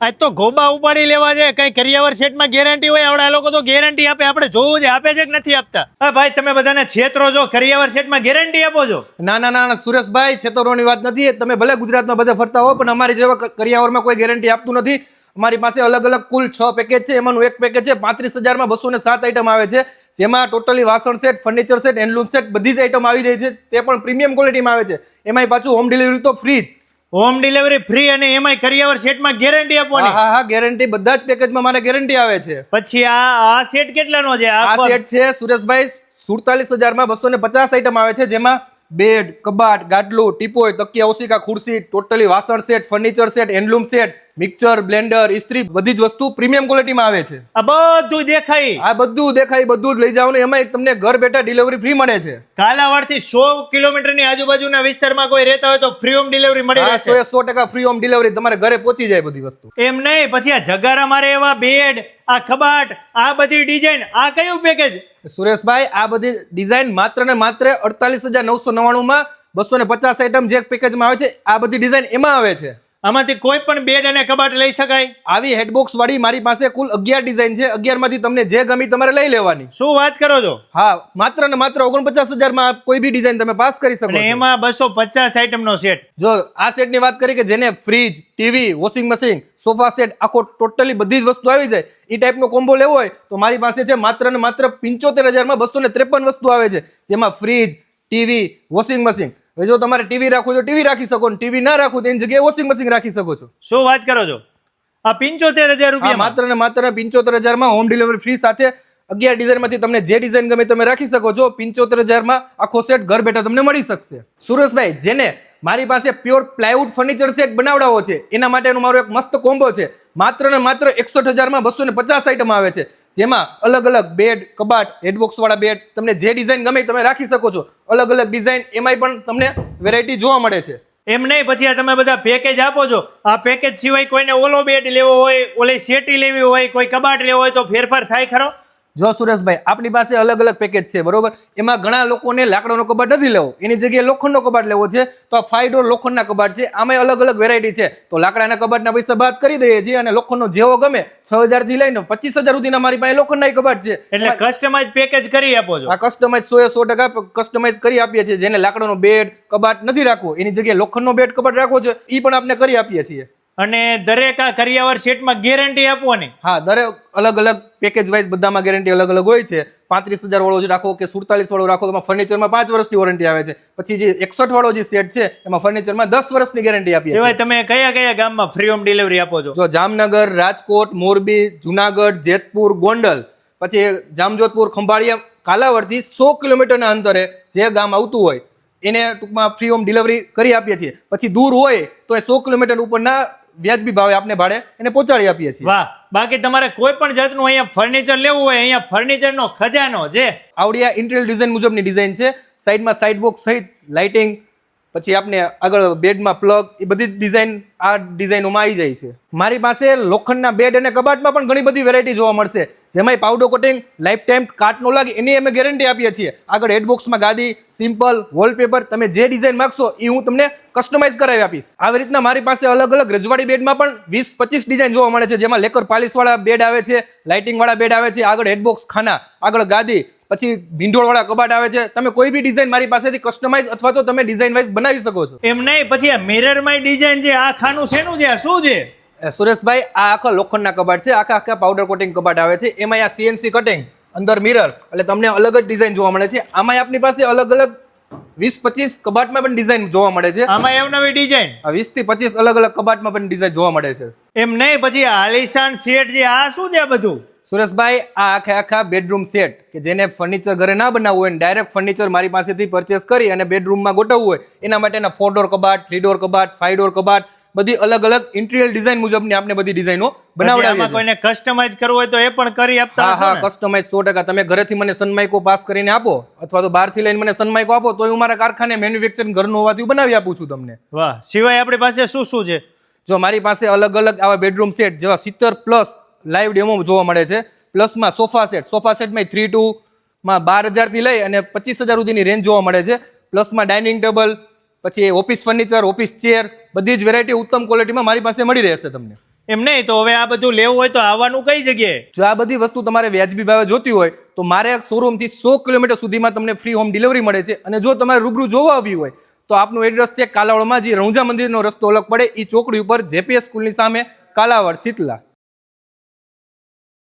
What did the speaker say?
આજ તો ગોબા ઉપાડી લેવા છે. કઈ કરિયાવર સેટમાં ગેરંટી હોય આવડા લોકો તો ગેરંટી આપે. આપણે જોવું છે આપે છે કે નથી આપતા? હા ભાઈ તમે બધાને છેતરો છો કરિયાવર સેટમાં ગેરંટી આપો છો. ના ના ના સુરેશભાઈ છેતરોની વાત નથી. તમે ભલે ગુજરાતમાં બધા ફરતા હો પણ અમારી જેવા કરિયાવરમાં કોઈ ગેરંટી આપતું નથી. અમારી પાસે અલગ અલગ કુલ છ પેકેજ છે. એમાંનું એક પેકેજ છે પાંત્રીસ હજારમાં બસો ને સાત આઈટમ આવે છે. જેમાં ટોટલી વાસણ set furniture set handloom set બધી જ આઈટમ આવી જાય છે. તે પણ પ્રીમિયમ ક્વોલિટીમાં આવે છે. એમાંય પાછું હોમ ડિલિવરી તો ફ્રી હોમ ડિલિવરી ફ્રી અને એમાંય કરિયાવર સેટમાં ગેરંટી આપવાની. હા હા ગેરંટી બધા જ પેકેજમાં મારે ગેરંટી આવે છે. પછી આ આ સેટ કેટલાનો છે? આ આ સેટ છે સુરેશભાઈ સુડતાલીસ હજારમાં બસો ને પચાસ આઈટમ આવે છે જેમાં બેડ કબાટ ગાડલું ટીપોય તકિયા ઓશિકા ખુરશી ટોટલી વાસણ set furniture set handloom set mixer blender ઇસ્ત્રી બધી જ વસ્તુ પ્રીમિયમ ક્વોલિટીમાં આવે છે. આ બધું દેખાય. આ બધું દેખાય બધું જ લઈ જાવ ને એમાં તમને ઘર બેઠા ડિલિવરી ફ્રી મળે છે. કાલાવાડથી સો કિલોમીટરની આજુબાજુના વિસ્તારમાં કોઈ રહેતા હોય તો ફ્રી હોમ ડિલિવરી મળી જાય સો સો ટકા ફ્રી હોમ ડિલિવરી તમારે ઘરે પહોંચી જાય બધી વસ્તુ. એમ નહીં પછી આ જગારા મારે એવા બેડ આ કબાટ આ બધી ડિઝાઇન આ કયું પેકેજ સુરેશભાઈ આ બધી ડિઝાઇન માત્ર ને માત્ર અડતાલીસ હજાર નવસો નવ્વાણુંમાં બસો ને પચાસ આઈટમ જે પેકેજમાં આવે છે આ બધી ડિઝાઇન એમાં આવે છે. આમાંથી કોઈ પણ બેડ અને કબાટ લઈ શકાય. આવી હેડબોક્સ વાળી મારી પાસે કુલ અગિયાર ડિઝાઇન છે. અગિયારમાંથી તમને જે ગમી તમારે લઈ લેવાની. શું વાત કરો છો? હા માત્ર ને માત્ર ઓગણપચાસ હજારમાં કોઈ બી ડિઝાઇન તમે પાસ કરી શકો અને એમાં બસો પચાસ આઈટમ નો સેટ જો આ સેટની વાત કરી કે જેને fridge TV washing machine sofa set આખો ટોટલી બધી જ વસ્તુ આવી જાય એ ટાઈપનો કોમ્બો લેવો હોય તો મારી પાસે છે માત્ર ને માત્ર પંચોતેર હજારમાં બસો ને ત્રેપન વસ્તુ આવે છે. જેમાં ફ્રીજ ટીવી વોશિંગ મશીન હવે જો તમારે ટીવી રાખવું તો ટીવી રાખી શકો ને ટીવી ના રાખવું તો એની જગ્યાએ વોશિંગ મશીન રાખી શકો છો. શું વાત કરો છો? આ પિંચોતેર હજાર રૂપિયા માત્ર ને માત્ર પંચોતેર હજારમાં હોમ ડિલિવરી ફ્રી સાથે અગિયાર ડિઝાઇનમાંથી તમને જે ડિઝાઇન ગમે તમે રાખી શકો છો. પંચોતેર હજારમાં આખો સેટ ઘર બેઠા તમને મળી શકશે. સુરેશભાઈ જેને મારી પાસે પ્યોર પ્લાયવુડ ફર્નિચર સેટ બનાવડાવો છે એના માટેનું મારો એક મસ્ત કોમ્બો છે. માત્ર ને માત્ર એકસઠ હજારમાં બસો ને પચાસ આઈટમ આવે છે. જેમાં અલગ અલગ બેડ, કબાટ હેડબોક્સ વાળા બેડ, તમને જે ડિઝાઇન ગમે તમે રાખી શકો છો. અલગ અલગ ડિઝાઇન એમાંય પણ તમને વેરાયટી જોવા મળે છે. એમ નહીં, પછી આ તમે બધા પેકેજ આપો છો. આ પેકેજ સિવાય કોઈને ઓલો બેડ લેવો હોય, ઓલી શેટી લેવી હોય, કોઈ કબાટ લેવો હોય તો ફેરફાર થાય ખરો? જો સુરેશભાઈ આપણી પાસે અલગ અલગ પેકેજ છે બરોબર? એમાં ઘણા લોકોને લાકડાનો કબાટ નથી લેવો. એની જગ્યાએ લોખંડનો કબાટ લેવો છે. તો આ ફાઈવ ડોર લોખંડના કબાટ છે. આમાં અલગ અલગ વેરાયટી છે. તો લાકડાના કબાટના પૈસા બાદ કરી દઈએ છીએ અને લોખંડનો જેવો ગમે છ હજારથી લઈને પચીસ હજાર સુધીના મારી પાસે લોખંડના કબાટ છે. એટલે કસ્ટમાઇઝ પેકેજ કરી આપો છો. આ કસ્ટમાઇઝ સો એ સો ટકા કસ્ટમાઇઝ કરી આપીએ છીએ. જેને લાકડાનો બેડ કબાટ નથી રાખવો એની જગ્યાએ લોખંડનો બેડ કબાટ રાખવો છે એ પણ આપણે કરી આપીએ છીએ. અને દરેક આ કરિયાવર સેટમાં ગેરંટી આપવાની. હા દરેક અલગ અલગ પેકેજ વાઇઝ બધામાં ગેરંટી અલગ અલગ હોય છે. પાંત્રીસ હજાર વાળો જે રાખો કે સુડતાલીસ વાળો રાખો એમાં ફર્નિચરમાં પાંચ વર્ષની વોરંટી આવે છે. પછી જે એકસઠ વાળો જે સેટ છે એમાં ફર્નિચરમાં દસ વર્ષની ગેરંટી આપીએ છીએ. તમે કયા કયા ગામમાં ફ્રી હોમ ડિલિવરી આપો છો? જો જામનગર રાજકોટ મોરબી જુનાગઢ જેતપુર ગોંડલ પછી જામજોધપુર ખંભાળિયા કાલાવડથી સો કિલોમીટરના અંતરે જે ગામ આવતું હોય એને ટૂંકમાં ફ્રી હોમ ડિલિવરી કરી આપીએ છીએ. પછી દૂર હોય તો એ સો કિલોમીટર ઉપરના વ્યાજબી ભાવે આપને ભાડે એને પહોંચાડી આપીએ છીએ. વાહ બાકી તમારે કોઈ પણ જાતનું અહીંયા ફર્નિચર લેવું હોય અહીંયા ફર્નિચરનો ખજાનો જે આવડિયા ઇન્ટેરિયર ડિઝાઇન મુજબની ડિઝાઇન છે. સાઈડમાં સાઈડ બોક્સ સહિત લાઇટિંગ પછી આપને આગળ બેડમાં પ્લગ એ બધી ડિઝાઇન આ ડિઝાઇનોમાં આવી જાય છે. મારી પાસે લોખંડના બેડ અને કબાટમાં પણ ઘણી બધી વેરાયટી જોવા મળશે. જેમાંય પાવડર કોટિંગ લાઈફ ટાઈમ કાટ ન લાગે, એની અમે ગેરંટી આપીએ છીએ. આગળ હેડબોક્સમાં ગાદી સિમ્પલ વોલપેપર તમે જે ડિઝાઇન માંગશો એ હું તમને કસ્ટમાઇઝ કરાવી આપીશ. આવી રીતના મારી પાસે અલગ અલગ રજવાડી બેડમાં પણ વીસ પચીસ ડિઝાઇન જોવા મળે છે, જેમાં લેકર પાલિશવાળા બેડ આવે છે લાઇટિંગવાળા બેડ આવે છે, આગળ હેડબોક્સ ખાના, આગળ ગાદી, પછી ભીંડોળવાળા કબાટ આવે છે. તમે કોઈ બી ડિઝાઇન મારી પાસેથી કસ્ટમાઇઝ અથવા તો તમે ડિઝાઇન વાઇઝ બનાવી શકો છો. એમ નહીં, પછી આ મિરરમાં ડિઝાઇન છે, આ ખાનું શેનું છે શું છે? સુરેશભાઈ આ આખા લોખંડના કબાટ છે આખા આખા પાવડર કોટિંગ કબાટ આવે છે. એમાં આ સીએનસી કટિંગ અંદર મિરર એટલે તમને અલગ જ ડિઝાઇન જોવા મળે છે. આમાં આપની પાસે અલગ અલગ વીસ પચીસ કબાટમાં પણ ડિઝાઇન જોવા મળે છે. આમાં અવનવી ડિઝાઇન આ વીસથી પચીસ અલગ અલગ કબાટમાં પણ ડિઝાઇન જોવા મળે છે. એમ નહીં પછી આલિશાન શેઠજી આ શું છે બધું? સુરેશભાઈ આ આખે આખા બેડરૂમ સેટ કે જેને ફર્નિચર ઘરે ના બનાવવું હોય ડાયરેક્ટ ફર્નિચર મારી પાસેથી પરચેસ કરી અને બેડરૂમમાં ગોઠવવું હોય એના માટેના ફોર ડોર કબાટ થ્રી ડોર કબાટ ફાઈવ ડોર કબાટ બધી અલગ અલગ ઇન્ટિરિયર ડિઝાઇન મુજબની આપણે બધી ડિઝાઇનો બનાવડાવીએ કોઈને કસ્ટમાઇઝ કરવું હોય તો એ પણ કરી આપતા હા હા કસ્ટમાઇઝ સો ટકા. તમે ઘરેથી મને સનમાઇકો પાસ કરીને આપો અથવા તો બહારથી લઈને મને સનમાઇકો આપો તો હું મારા કારખાને મેન્યુફેક્ચરિંગ ઘરનું હોવાથી બનાવી આપું છું તમને. વાહ સિવાય આપણી પાસે શું શું છે? જો મારી પાસે અલગ અલગ આવા બેડરૂમ સેટ જેવા સિત્તેર પ્લસ લાઈવ ડેમો જોવા મળે છે. પ્લસમાં સોફા સેટ સોફા સેટમાં થ્રી ટુમાં બાર હજારથી લઈ અને પચીસ હજાર સુધીની રેન્જ જોવા મળે છે. પ્લસમાં ડાઇનિંગ ટેબલ પછી ઓફિસ ફર્નિચર ઓફિસ ચેર બધી જ વેરાયટી ઉત્તમ ક્વોલિટીમાં મારી પાસે મળી રહેશે તમને. એમ નહીં તો હવે આ બધું લેવું હોય તો આવવાનું કઈ જગ્યાએ? જો આ બધી વસ્તુ તમારે વ્યાજબી ભાવે જોતી હોય તો મારે શોરૂમથી સો કિલોમીટર સુધીમાં તમને ફ્રી હોમ ડિલિવરી મળે છે. અને જો તમારે રૂબરૂ જોવા આવ્યું હોય તો આપનું એડ્રેસ છે કાલાવડમાં જે રણુજા મંદિરનો રસ્તો અલગ પડે એ ચોકડી ઉપર જેપીએસ સ્કૂલની સામે કાલાવડ શીતલા.